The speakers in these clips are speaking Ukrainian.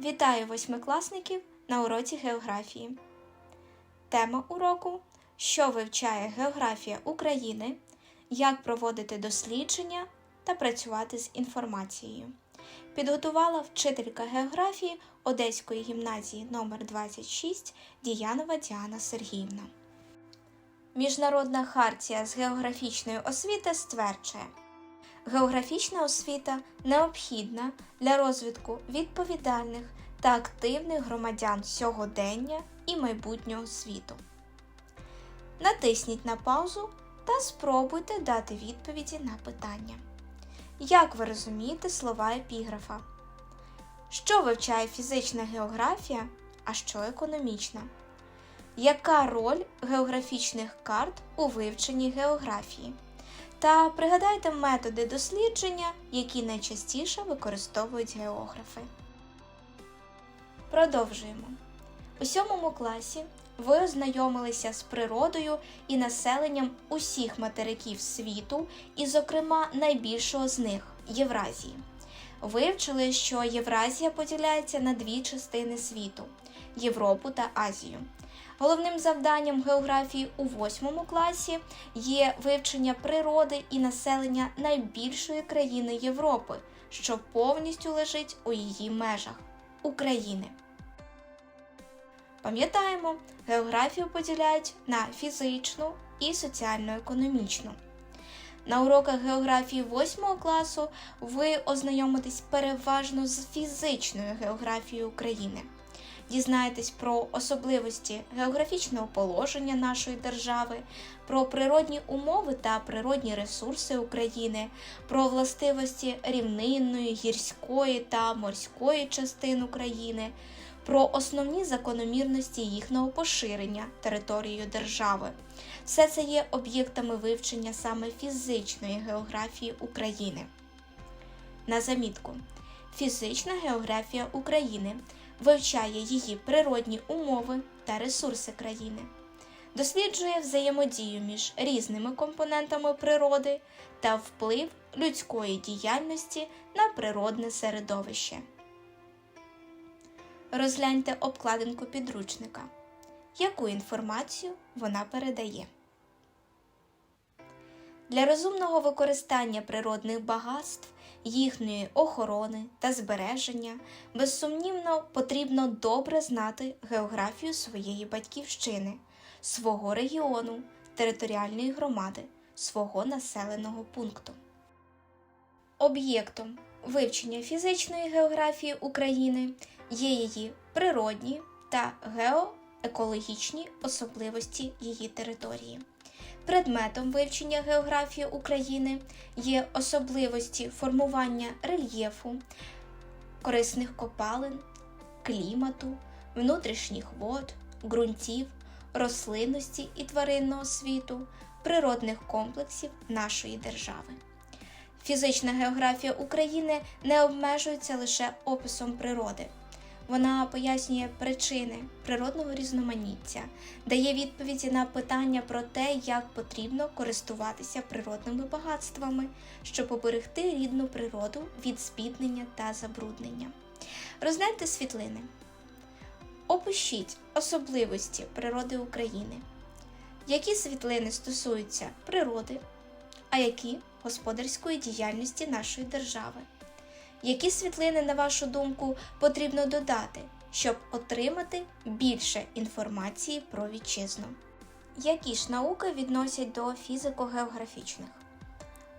Вітаю восьмикласників на уроці географії. Тема уроку Що вивчає географія України, як проводити дослідження та працювати з інформацією. Підготувала вчителька географії Одеської гімназії номер 26 Діянова Діана Сергіївна. Міжнародна хартія з географічної освіти стверджує, Географічна освіта необхідна для розвитку відповідальних та активних громадян сьогодення і майбутнього світу. Натисніть на паузу та спробуйте дати відповіді на питання. Як ви розумієте слова епіграфа? Що вивчає фізична географія, а що економічна? Яка роль географічних карт у вивченні географії? Та пригадайте методи дослідження, які найчастіше використовують географи. Продовжуємо. У сьомому класі ви ознайомилися з природою і населенням усіх материків світу, і, зокрема, найбільшого з них Євразії. Вивчили, що Євразія поділяється на дві частини світу Європу та Азію. Головним завданням географії у восьмому класі є вивчення природи і населення найбільшої країни Європи, що повністю лежить у її межах України. Пам'ятаємо, географію поділяють на фізичну і соціально-економічну. На уроках географії 8 класу ви ознайомитесь переважно з фізичною географією України дізнаєтесь про особливості географічного положення нашої держави, про природні умови та природні ресурси України, про властивості рівнинної, гірської та морської частин України, про основні закономірності їхнього поширення територією держави. Все це є об'єктами вивчення саме фізичної географії України. На замітку. Фізична географія України вивчає її природні умови та ресурси країни, досліджує взаємодію між різними компонентами природи та вплив людської діяльності на природне середовище. Розгляньте обкладинку підручника. Яку інформацію вона передає? Для розумного використання природних багатств їхньої охорони та збереження, безсумнівно потрібно добре знати географію своєї батьківщини, свого регіону, територіальної громади, свого населеного пункту. Об'єктом вивчення фізичної географії України є її природні та геоекологічні особливості її території. Предметом вивчення географії України є особливості формування рельєфу, корисних копалин, клімату, внутрішніх вод, ґрунтів, рослинності і тваринного світу, природних комплексів нашої держави. Фізична географія України не обмежується лише описом природи. Вона пояснює причини природного різноманіття, дає відповіді на питання про те, як потрібно користуватися природними багатствами, щоб поберегти рідну природу від збіднення та забруднення. Розгляньте світлини. Опишіть особливості природи України. Які світлини стосуються природи, а які господарської діяльності нашої держави. Які світлини, на вашу думку, потрібно додати, щоб отримати більше інформації про вітчизну? Які ж науки відносять до фізико-географічних?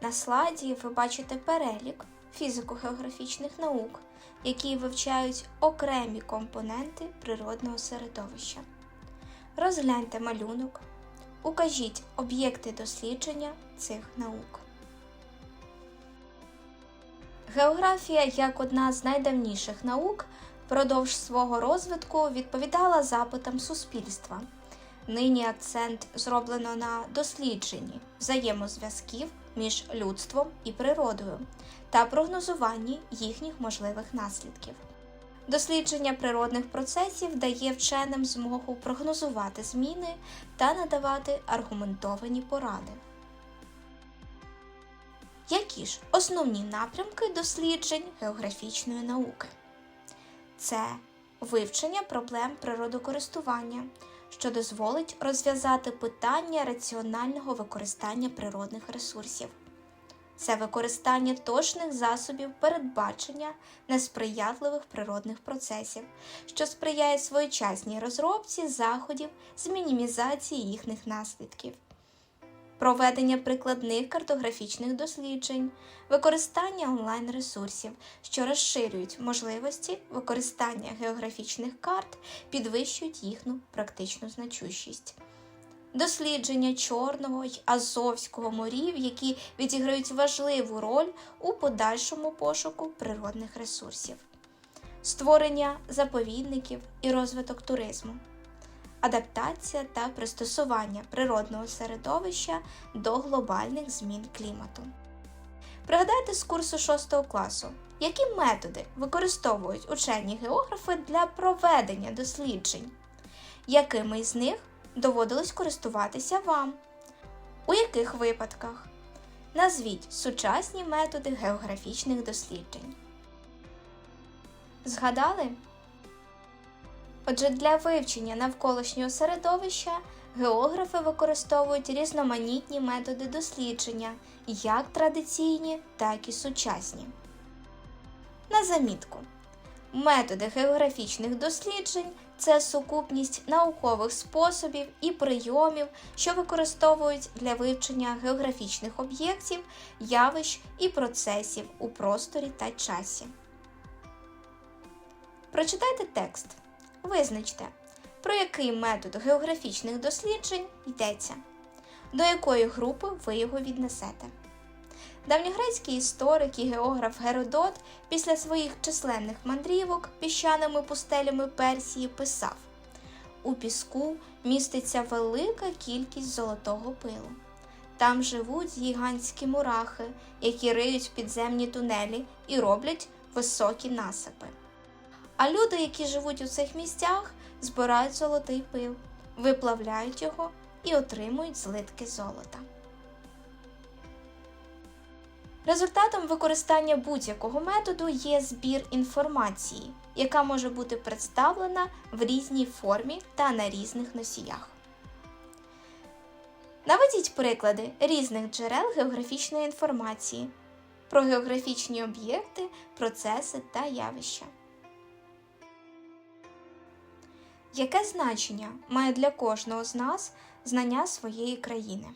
На слайді ви бачите перелік фізико-географічних наук, які вивчають окремі компоненти природного середовища. Розгляньте малюнок, укажіть об'єкти дослідження цих наук. Географія, як одна з найдавніших наук, впродовж свого розвитку відповідала запитам суспільства. Нині акцент зроблено на дослідженні взаємозв'язків між людством і природою та прогнозуванні їхніх можливих наслідків. Дослідження природних процесів дає вченим змогу прогнозувати зміни та надавати аргументовані поради. Які ж основні напрямки досліджень географічної науки? це вивчення проблем природокористування, що дозволить розв'язати питання раціонального використання природних ресурсів. Це використання точних засобів передбачення несприятливих природних процесів, що сприяє своєчасній розробці заходів з мінімізації їхніх наслідків, проведення прикладних картографічних досліджень, використання онлайн-ресурсів, що розширюють можливості використання географічних карт, підвищують їхню практичну значущість. Дослідження Чорного й Азовського морів, які відіграють важливу роль у подальшому пошуку природних ресурсів, створення заповідників і розвиток туризму, адаптація та пристосування природного середовища до глобальних змін клімату. Пригадайте з курсу 6 класу, які методи використовують учені географи для проведення досліджень, якими з них доводилось користуватися вам? У яких випадках? Назвіть сучасні методи географічних досліджень. Згадали? Отже, для вивчення навколишнього середовища географи використовують різноманітні методи дослідження, як традиційні, так і сучасні. На замітку. Методи географічних досліджень це сукупність наукових способів і прийомів, що використовують для вивчення географічних об'єктів, явищ і процесів у просторі та часі. Прочитайте текст. Визначте, про який метод географічних досліджень йдеться, до якої групи ви його віднесете. Давньогрецький історик і географ Геродот після своїх численних мандрівок піщаними пустелями Персії писав: У піску міститься велика кількість золотого пилу. Там живуть гігантські мурахи, які риють підземні тунелі і роблять високі насипи. А люди, які живуть у цих місцях, збирають золотий пил, виплавляють його і отримують злитки золота. Результатом використання будь-якого методу є збір інформації, яка може бути представлена в різній формі та на різних носіях. Наведіть приклади різних джерел географічної інформації про географічні об'єкти, процеси та явища. Яке значення має для кожного з нас знання своєї країни?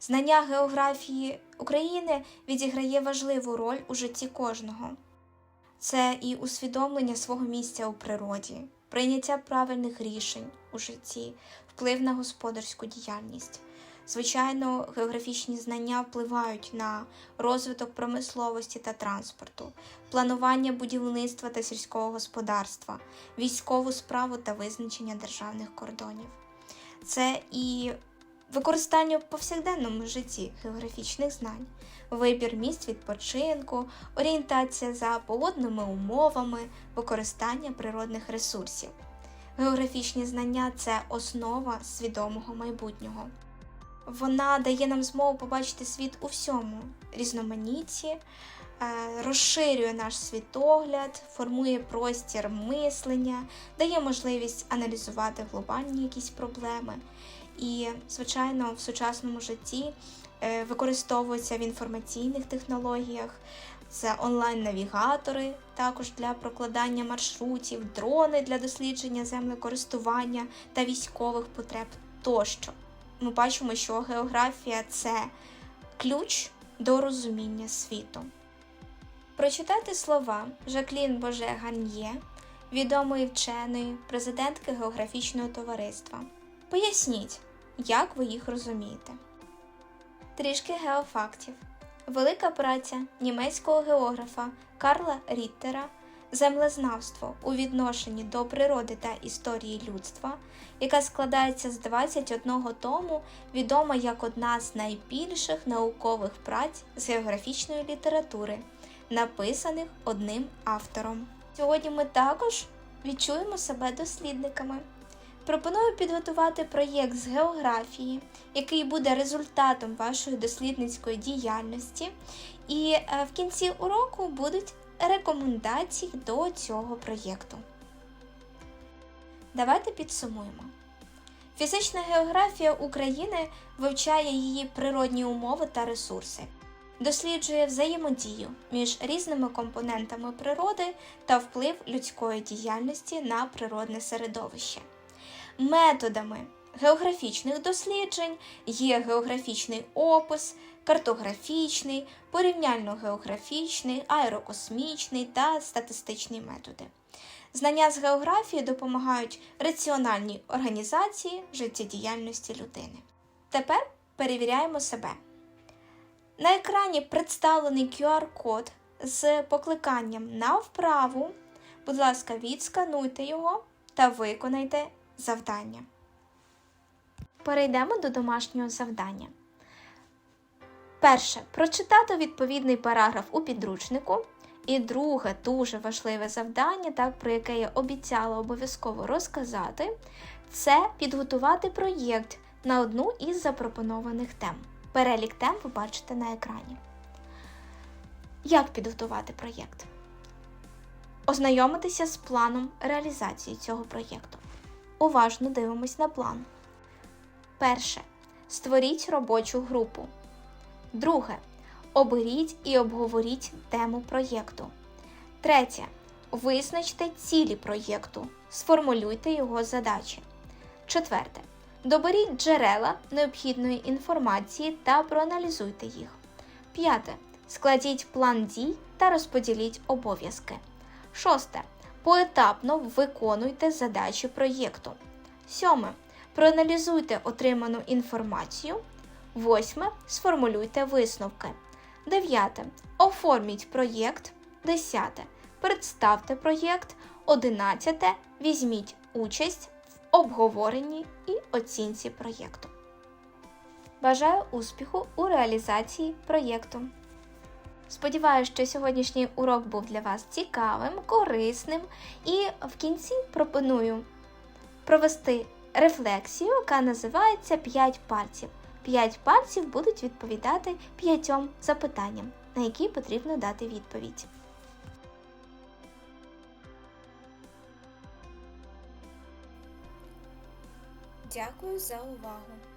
Знання географії України відіграє важливу роль у житті кожного. Це і усвідомлення свого місця у природі, прийняття правильних рішень у житті, вплив на господарську діяльність. Звичайно, географічні знання впливають на розвиток промисловості та транспорту, планування будівництва та сільського господарства, військову справу та визначення державних кордонів. Це і використання в повсякденному житті географічних знань, вибір місць відпочинку, орієнтація за погодними умовами, використання природних ресурсів. Географічні знання це основа свідомого майбутнього. Вона дає нам змогу побачити світ у всьому, різноманітті, е, розширює наш світогляд, формує простір мислення, дає можливість аналізувати глобальні якісь проблеми. І, звичайно, в сучасному житті е, використовується в інформаційних технологіях. Це онлайн-навігатори, також для прокладання маршрутів, дрони для дослідження землекористування та військових потреб тощо. Ми бачимо, що географія це ключ до розуміння світу. Прочитати слова Жаклін Боже Ганьє, відомої вченої, президентки географічного товариства. Поясніть, як ви їх розумієте. Трішки геофактів. Велика праця німецького географа Карла Ріттера Землезнавство у відношенні до природи та історії людства, яка складається з 21 тому, відома як одна з найбільших наукових праць з географічної літератури, написаних одним автором. Сьогодні ми також відчуємо себе дослідниками. Пропоную підготувати проєкт з географії, який буде результатом вашої дослідницької діяльності, і е, в кінці уроку будуть рекомендацій до цього проєкту. Давайте підсумуємо. Фізична географія України вивчає її природні умови та ресурси, досліджує взаємодію між різними компонентами природи та вплив людської діяльності на природне середовище. Методами географічних досліджень є географічний опис, картографічний, порівняльно-географічний, аерокосмічний та статистичні методи. Знання з географії допомагають раціональній організації життєдіяльності людини. Тепер перевіряємо себе. На екрані представлений QR-код з покликанням на вправу. Будь ласка, відскануйте його та виконайте завдання. Перейдемо до домашнього завдання. Перше. Прочитати відповідний параграф у підручнику. І друге, дуже важливе завдання, так, про яке я обіцяла обов'язково розказати, це підготувати проєкт на одну із запропонованих тем. Перелік тем ви бачите на екрані. Як підготувати проєкт? Ознайомитися з планом реалізації цього проєкту. Уважно дивимось на план. Перше. Створіть робочу групу. Друге. Оберіть і обговоріть тему проєкту. Третє. Визначте цілі проєкту. Сформулюйте його задачі. Четверте. Доберіть джерела необхідної інформації та проаналізуйте їх. П'яте. Складіть план дій та розподіліть обов'язки. Шосте. Поетапно виконуйте задачі проєкту. Сьоме. Проаналізуйте отриману інформацію. Восьме. Сформулюйте висновки. Дев'яте. Оформіть проєкт. Десяте. Представте проєкт. Одинадцяте. Візьміть участь в обговоренні і оцінці проєкту. Бажаю успіху у реалізації проєкту. Сподіваюся, що сьогоднішній урок був для вас цікавим, корисним, і в кінці пропоную провести рефлексію, яка називається 5 пальців. 5 пальців будуть відповідати п'ятьом запитанням, на які потрібно дати відповідь. Дякую за увагу!